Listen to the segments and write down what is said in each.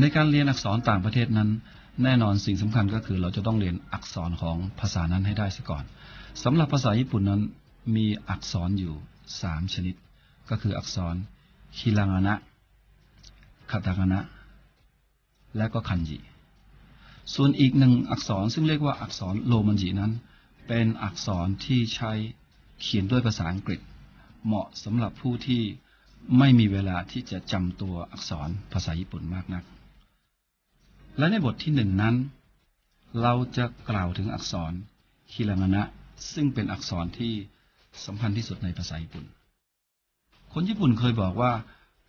ในการเรียนอักษรต่างประเทศนั้น แน่นอนสิ่งสำคัญก็คือเราจะต้องเรียนอักษรของภาษานั้นให้ได้ซะก่อนสำหรับภาษาญี่ปุ่นนั้นมีอักษรอยู่สามชนิด ก็คืออักษรฮิรังานะคาตาคานะ และก็คันจิส่วนอีกหนึ่งอักษรซึ่งเรียกว่าอักษรโรมันจินั้น เป็นอักษรที่ใช้เขียนด้วยภาษาอังกฤษ เหมาะสำหรับผู้ที่ไม่มีเวลาที่จะจำตัวอักษรภาษาญี่ปุ่นมากนัก และในบทที่หนึ่งนั้น เราจะกล่าวถึงอักษรฮิรังานะ ซึ่งเป็นอักษรที่สำคัญที่สุดในภาษาญี่ปุ่น คนญี่ปุ่นเคยบอกว่า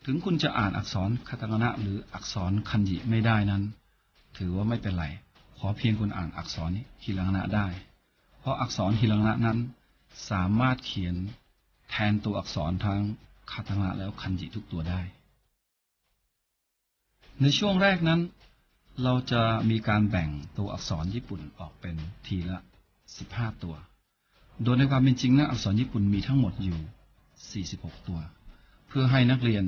ถึงคุณจะอ่านอักษรคาตาคานะหรืออักษรคันจิไม่ได้นั้น ถือว่าไม่เป็นไร ขอเพียงคุณอ่านอักษรฮิรังนะได้ เพราะอักษรฮิรังนะนั้น สามารถเขียนแทนตัวอักษรทั้งคาตาคานะแล้วคันจิทุกตัวได้ ในช่วงแรกนั้น เราจะมีการแบ่งตัวอักษรญี่ปุ่นออกเป็นทีละ 15 ตัว โดยในความเป็นจริงนะอักษรญี่ปุ่นมีทั้งหมดอยู่ 46 ตัว เพื่อให้นักเรียน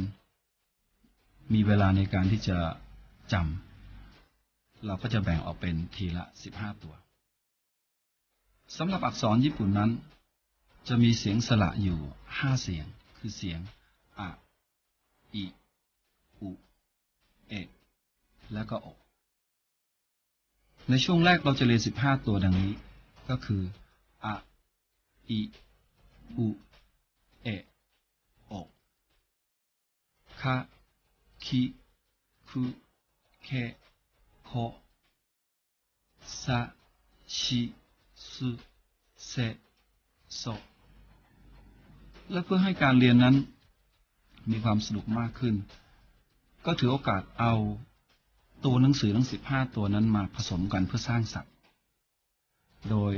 มีเวลาในการที่จะจำ เราก็จะแบ่งออกเป็นทีละ 15 ตัวสำหรับอักษรญี่ปุ่นนั้น จะมีเสียงสระอยู่ 5 เสียง คือเสียงอะอิอุเอะและก็โอ ในช่วงแรกเราจะเรียน 15 ตัวดังนี้ ก็คืออะอิอุเอะโอคาคิคุเคโคซาชิสุเซโซและเพื่อให้การเรียนนั้นมีความสนุกมากขึ้น ก็ถือโอกาสเอา ตัวหนังสือทั้ง15ตัวนั้นมาผสมกันเพื่อสร้างศัพท์ โดย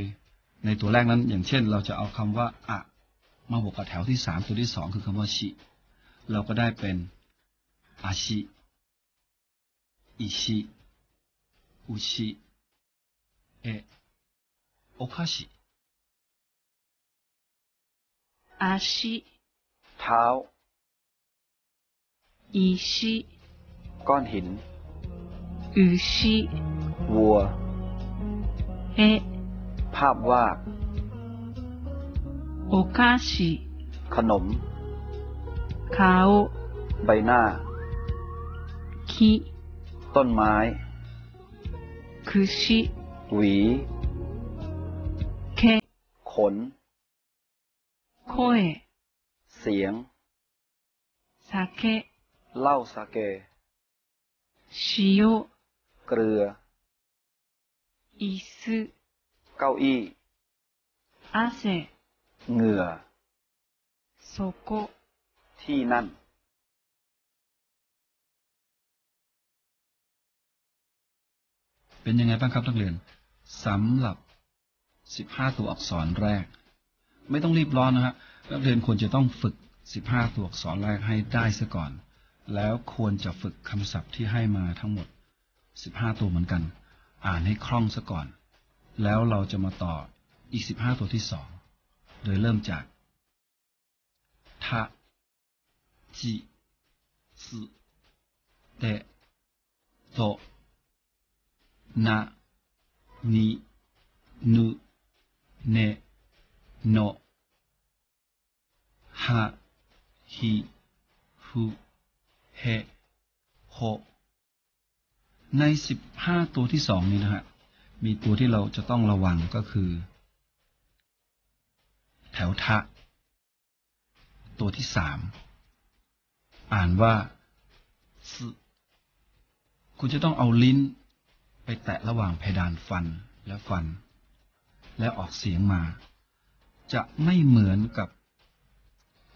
ในตัวแรกนั้น อย่างเช่น เราจะเอาคำว่าอะมาบวกกับแถวที่3ตัวที่2คือคำว่าชิเราก็ได้เป็นอาชิอิชิอุชิเอะโอคาชิ足、เท้า石、ก้อนหิน อูชิวัวเอภาพวาดโอคาชิขนมคาโอใบหน้า คิต้นไม้คุชิหวี เค ขนโคเอเสียงสาเกเล่าสาเกชิโย เกลืออิสเก้าอี้อาเซเหงื่อโซโกที่นั่น เป็นยังไงบ้างครับนักเรียนสำหรับสิบห้าตัวอักษรแรก ไม่ต้องรีบร้อนนะครับนักเรียนควรจะต้องฝึกสิบห้าตัวอักษรแรกให้ได้ซะก่อน แล้วควรจะฝึกคำศัพท์ที่ให้มาทั้งหมด 15ตัวเหมือนกัน อ่านให้คล่องซะก่อน แล้วเราจะมาต่ออีก15ตัวที่สองโดยเริ่มจากทะจิสเตโตนะนินุเนโนฮะฮิฟุเฮโฮ ในสิบห้าตัวที่สองนี้นะฮะมีตัวที่เราจะต้องระวังก็คือ แถวทะ ตัวที่สามอ่านว่าซึคุณจะต้องเอาลิ้น ไปแตะระหว่างเพดานฟันและฟัน แล้วออกเสียงมา จะไม่เหมือนกับ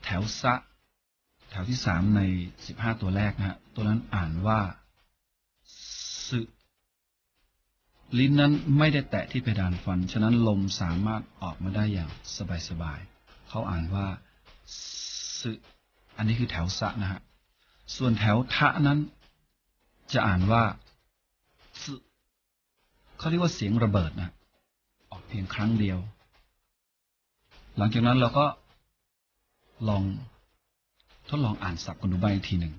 แถวซะ แถวที่สามในสิบห้าตัวแรกนะฮะ ตัวนั้นอ่านว่า สึ ลิ้นนั้นไม่ได้แตะที่เพดานฟัน ฉะนั้นลมสามารถออกมาได้อย่างสบายๆเขาอ่านว่าสึอันนี้คือแถวสะนะฮะ ส่วนแถวทะนั้น จะอ่านว่าสึเขาเรียกว่าเสียงระเบิดนะ ออกเพียงครั้งเดียว หลังจากนั้นเราก็ลองทดลองอ่านศัพท์กันดูบ้างอีกทีหนึ่ง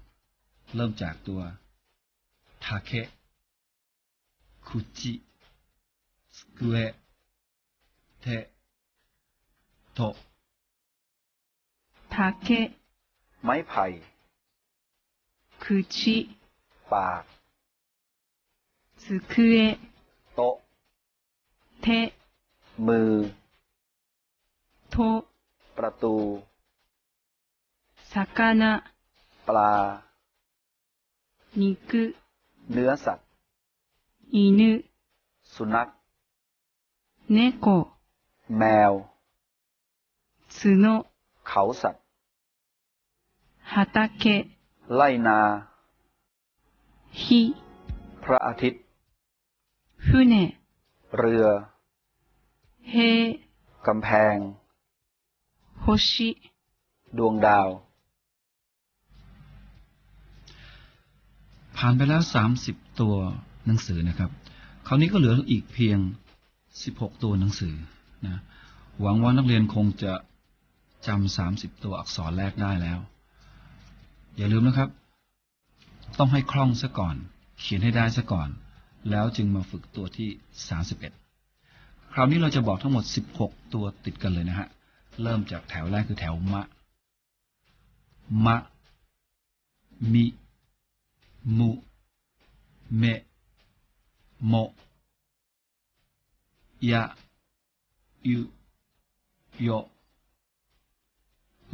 เริ่มจากตัวททาเค ะคุจิสกุเอะเทโต 竹、 ไม้ไผ่ 口、 ปาก 机、 โต๊ะ 手、 มือ と、 ประตู 魚、 ปลา 肉、 เนื้อสัตว์ 犬、 สุนัข 猫、 แมว 角、 เขาสัตว์ 畑、 ไล่นา 火、 พระอาทิตย์ 船、 เรือ 塀、 กำแพง 星、 ดวงดาว ผ่านไปแล้วสามสิบตัว หนังสือนะครับ คราวนี้ก็เหลืออีกเพียงสิบหกตัวหนังสือนะหวังว่านักเรียนคงจะจำสามสิบตัวอักษรแรกได้แล้ว อย่าลืมนะครับ ต้องให้คล่องซะก่อน เขียนให้ได้ซะก่อน แล้วจึงมาฝึกตัวที่สามสิบเอ็ดคราวนี้เราจะบอกทั้งหมดสิบหกตัวติดกันเลยนะฮะ เริ่มจากแถวแรกคือแถวมะ มะ มิ มุ เมะ โมยะยุโย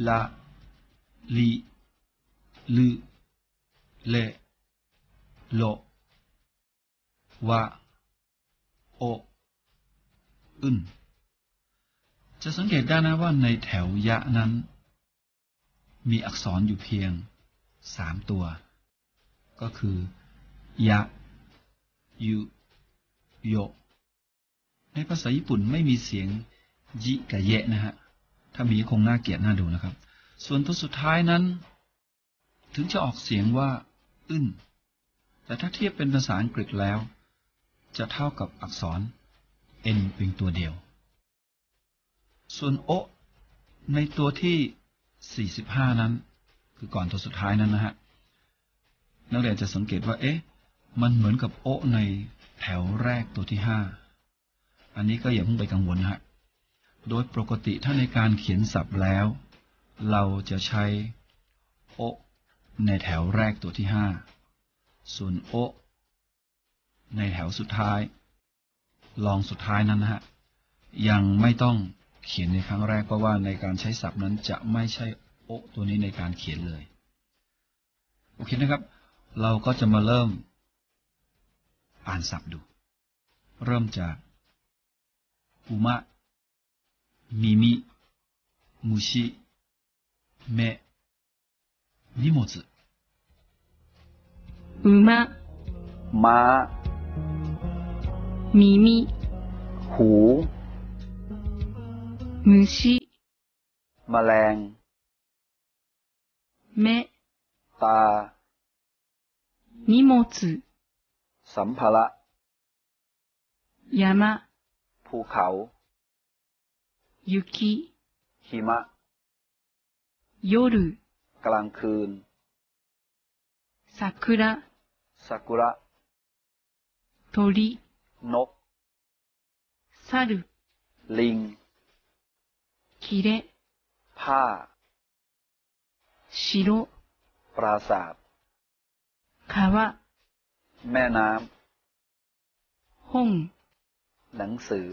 ละลีลือเลโลวะโออึนจะสังเกตได้นะว่าในแถวยะนั้น มีอักษรอยู่เพียงสามตัว ก็คือยะยุ โย ในภาษาญี่ปุ่นไม่มีเสียงยิกับเยะนะฮะ ถ้ามีคงน่าเกลียดน่าดูนะครับ ส่วนตัวสุดท้ายนั้น ถึงจะออกเสียงว่าอึ้น แต่ถ้าเทียบเป็นภาษาอังกฤษแล้ว จะเท่ากับอักษร n เพียงตัวเดียว ส่วนโอในตัวที่ 45 นั้น คือก่อนตัวสุดท้ายนั้นนะฮะ นักเรียนจะสังเกตว่า เอ๊ะ มันเหมือนกับโอใน แถวแรกตัวที่5อันนี้ก็อย่าเพิ่งไปกังวลนะฮะ โดยปกติถ้าในการเขียนศัพท์แล้ว เราจะใช้โอในแถวแรกตัวที่5ส่วนโอในแถวสุดท้าย ลองสุดท้ายนั้นนะฮะ ยังไม่ต้องเขียนในครั้งแรกเพราะว่าในการใช้ศัพท์นั้นจะไม่ใช่โอตัวนี้ในการเขียนเลย โอเคนะครับ เราก็จะมาเริ่ม อ่านศัพท์ดู เริ่มจากอุมะมิมิมุชิเมะนิโมซึอุมะมามิมิหูมุชิมแมลง เมตานิโมซึ สัมภาระ 山、 ภูเขา 雪、 หิมะ 夜、 กลางคืน 桜、 ซากุระ 鳥、 นก 猿、 ลิง キレ、 ผ้า 城、 ปราสาท 川、 แม่น้本、ำหนังสือ